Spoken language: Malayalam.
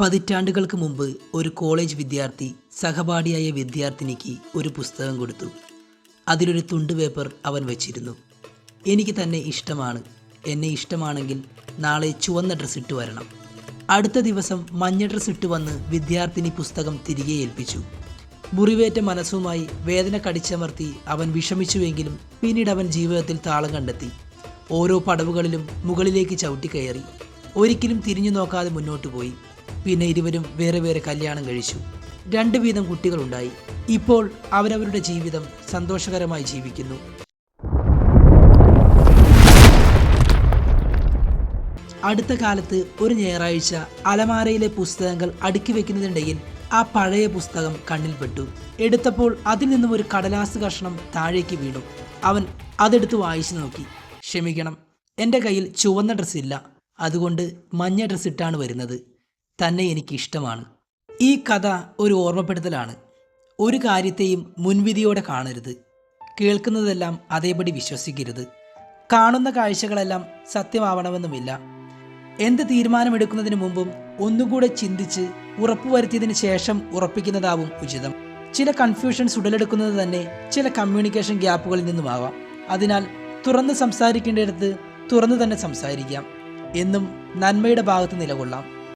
പതിറ്റാണ്ടുകൾക്ക് മുമ്പ് ഒരു കോളേജ് വിദ്യാർത്ഥി സഹപാഠിയായ വിദ്യാർത്ഥിനിക്ക് ഒരു പുസ്തകം കൊടുത്തു. അതിലൊരു തുണ്ട് പേപ്പർ അവൻ വെച്ചിരുന്നു. എനിക്ക് തന്നെ ഇഷ്ടമാണ്. എന്നെ ഇഷ്ടമാണെങ്കിൽ നാളെ ചുവന്ന ഡ്രസ്സ് ഇട്ട് വരണം. അടുത്ത ദിവസം മഞ്ഞ ഡ്രസ്സ് ഇട്ട് വന്ന് വിദ്യാർത്ഥിനി പുസ്തകം തിരികെ ഏൽപ്പിച്ചു. മുറിവേറ്റ മനസ്സുമായി വേദന കടിച്ചമർത്തി അവൻ വിഷമിച്ചുവെങ്കിലും പിന്നീട് അവൻ ജീവിതത്തിൽ താളം കണ്ടെത്തി. ഓരോ പടവുകളിലും മുകളിലേക്ക് ചവിട്ടിക്കയറി ഒരിക്കലും തിരിഞ്ഞു നോക്കാതെ മുന്നോട്ട് പോയി. പിന്നെ ഇരുവരും വേറെ വേറെ കല്യാണം കഴിച്ചു. രണ്ടു വീതം കുട്ടികളുണ്ടായി. ഇപ്പോൾ അവരവരുടെ ജീവിതം സന്തോഷകരമായി ജീവിക്കുന്നു. അടുത്ത കാലത്ത് ഒരു ഞായറാഴ്ച അലമാരയിലെ പുസ്തകങ്ങൾ അടുക്കി വെക്കുന്നതിനിടയിൽ ആ പഴയ പുസ്തകം കണ്ണിൽപ്പെട്ടു എടുത്തപ്പോൾ അതിൽ നിന്നും ഒരു കടലാസ് കഷ്ണം താഴേക്ക് വീണു. അവൻ അതെടുത്ത് വായിച്ചു നോക്കി. ക്ഷമിക്കണം എന്റെ കയ്യിൽ ചുവന്ന ഡ്രസ്സ് ഇല്ല അതുകൊണ്ട് മഞ്ഞ ഡ്രസ്സ് ഇട്ടാണ് വരുന്നത്. തന്നെ എനിക്ക് ഇഷ്ടമാണ് ഈ കഥ ഒരു ഓർമ്മപ്പെടുത്തലാണ്. ഒരു കാര്യത്തെയും മുൻവിധിയോടെ കാണരുത്. കേൾക്കുന്നതെല്ലാം അതേപടി വിശ്വസിക്കരുത്. കാണുന്ന കാഴ്ചകളെല്ലാം സത്യമാവണമെന്നുമില്ല. എന്ത് തീരുമാനമെടുക്കുന്നതിന് മുമ്പും ഒന്നുകൂടെ ചിന്തിച്ച് ഉറപ്പുവരുത്തിയതിന് ശേഷം ഉറപ്പിക്കുന്നതാവും ഉചിതം. ചില കൺഫ്യൂഷൻസ് ഉടലെടുക്കുന്നത് തന്നെ ചില കമ്മ്യൂണിക്കേഷൻ ഗ്യാപ്പുകളിൽ നിന്നുമാവാം. അതിനാൽ തുറന്ന് സംസാരിക്കേണ്ടിടത്ത് തുറന്നു തന്നെ സംസാരിക്കാം. എന്നും നന്മയുടെ ഭാഗത്ത് നിലകൊള്ളാം.